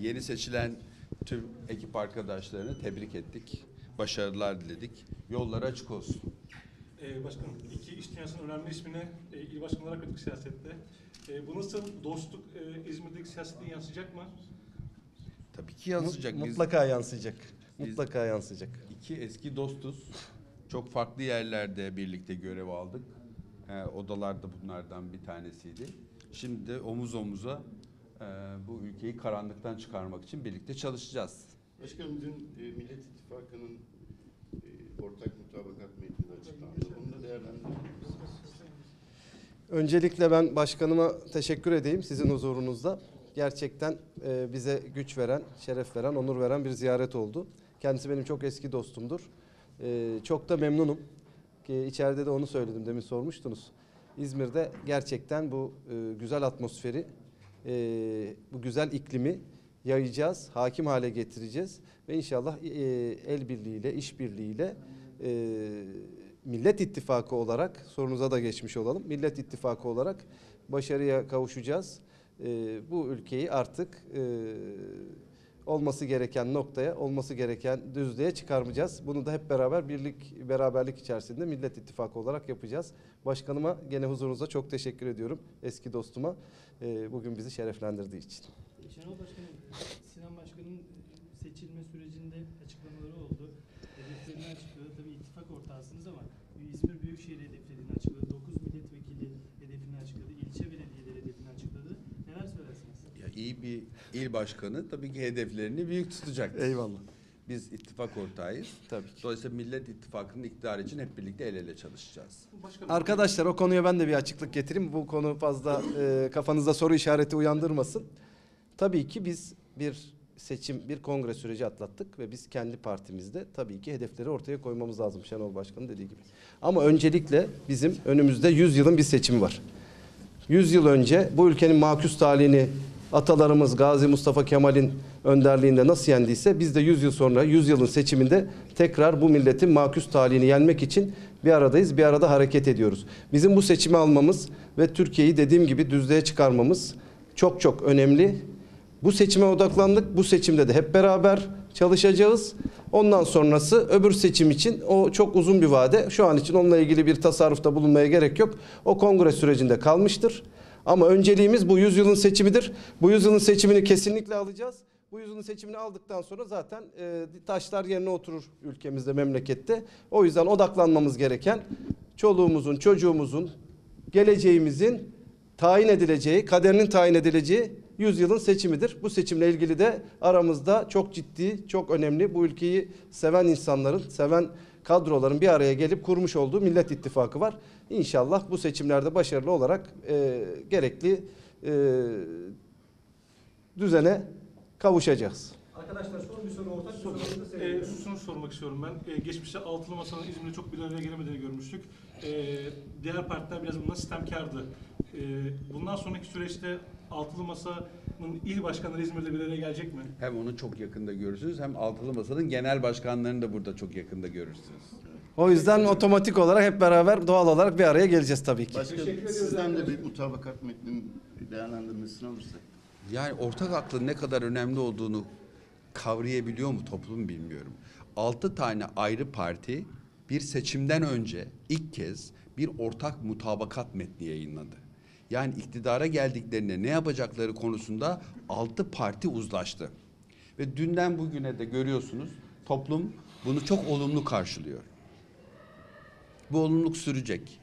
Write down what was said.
yeni seçilen tüm ekip arkadaşlarını tebrik ettik. Başarılar diledik. Yolları açık olsun. Ee, başkanım, iki iş dünyasının önemli ismini e, il başkanı olarak gördük siyasette. E, bu nasıl dostluk e, İzmir'deki siyasete yansıyacak mı? Tabii ki yansıyacak. Biz Mutlaka yansıyacak. Biz- Mutlaka yansıyacak. iki eski dostuz. Çok farklı yerlerde birlikte görev aldık. Ee, odalar da bunlardan bir tanesiydi. Şimdi de omuz omuza e, bu ülkeyi karanlıktan çıkarmak için birlikte çalışacağız. Başkanım dün e, Millet İttifakı'nın e, ortak mutabakat metni açıklandı. Onu da değerlendirebilir misiniz? Öncelikle ben başkanıma teşekkür edeyim sizin huzurunuzda. Gerçekten e, bize güç veren, şeref veren, onur veren bir ziyaret oldu. Kendisi benim çok eski dostumdur. Çok da memnunum. Ki içeride de onu söyledim demin sormuştunuz. İzmir'de gerçekten bu güzel atmosferi, e, bu güzel iklimi yayacağız, hakim hale getireceğiz ve inşallah e, el birliğiyle, iş birliğiyle e, Millet İttifakı olarak sorunuza da geçmiş olalım. Millet İttifakı olarak başarıya kavuşacağız. E, bu ülkeyi artık e, olması gereken noktaya, olması gereken düzlüğe çıkarmayacağız. Bunu da hep beraber birlik, beraberlik içerisinde Millet İttifakı olarak yapacağız. Başkanıma gene huzurunuza çok teşekkür ediyorum. Eski dostuma e, bugün bizi şereflendirdiği için. Şenol Başkanım, Sinan Başkan'ın seçilme sürecinde açıklamaları oldu. Hedeflerini açıkladı. Tabii ittifak ortağısınız ama İzmir Büyükşehir hedeflerini iyi bir il başkanı tabii ki hedeflerini büyük tutacak. Eyvallah. Biz ittifak ortağıyız. Tabii ki. Dolayısıyla Millet İttifakı'nın iktidarı için hep birlikte el ele çalışacağız. Başkanım, Arkadaşlar o konuya ben de bir açıklık getireyim. Bu konu fazla e, kafanızda soru işareti uyandırmasın. Tabii ki biz bir seçim, bir kongre süreci atlattık ve biz kendi partimizde tabii ki hedefleri ortaya koymamız lazım Şenol Başkan'ın dediği gibi. Ama öncelikle bizim önümüzde 100 yılın bir seçimi var. 100 yıl önce bu ülkenin makus talihini atalarımız Gazi Mustafa Kemal'in önderliğinde nasıl yendiyse biz de 100 yıl sonra 100 yılın seçiminde tekrar bu milletin makus talihini yenmek için bir aradayız, bir arada hareket ediyoruz. Bizim bu seçimi almamız ve Türkiye'yi dediğim gibi düzlüğe çıkarmamız çok çok önemli. Bu seçime odaklandık. Bu seçimde de hep beraber çalışacağız. Ondan sonrası öbür seçim için o çok uzun bir vade. Şu an için onunla ilgili bir tasarrufta bulunmaya gerek yok. O kongre sürecinde kalmıştır. Ama önceliğimiz bu yüzyılın seçimidir. Bu yüzyılın seçimini kesinlikle alacağız. Bu yüzyılın seçimini aldıktan sonra zaten e, taşlar yerine oturur ülkemizde, memlekette. O yüzden odaklanmamız gereken çoluğumuzun, çocuğumuzun, geleceğimizin tayin edileceği, kaderinin tayin edileceği yüzyılın seçimidir. Bu seçimle ilgili de aramızda çok ciddi, çok önemli bu ülkeyi seven insanların, seven kadroların bir araya gelip kurmuş olduğu Millet İttifakı var. İnşallah bu seçimlerde başarılı olarak e, gerekli e, düzene kavuşacağız. Arkadaşlar son bir soru ortak Soru. E, seviyorum. şunu sormak istiyorum ben. E, geçmişte altılı masanın İzmir'de çok bir araya gelemediğini görmüştük. E, diğer partiler biraz bundan sistemkardı. E, bundan sonraki süreçte altılı masanın il başkanları İzmir'de bir araya gelecek mi? Hem onu çok yakında görürsünüz hem Altılı Masa'nın genel başkanlarını da burada çok yakında görürsünüz. O yüzden otomatik olarak hep beraber doğal olarak bir araya geleceğiz tabii ki. Ediyoruz sizden de bir mutabakat metninin değerlendirmesini alırsak. Yani ortak aklın ne kadar önemli olduğunu kavrayabiliyor mu toplum bilmiyorum. Altı tane ayrı parti bir seçimden önce ilk kez bir ortak mutabakat metni yayınladı. Yani iktidara geldiklerinde ne yapacakları konusunda altı parti uzlaştı. Ve dünden bugüne de görüyorsunuz toplum bunu çok olumlu karşılıyor. Bu olumluluk sürecek.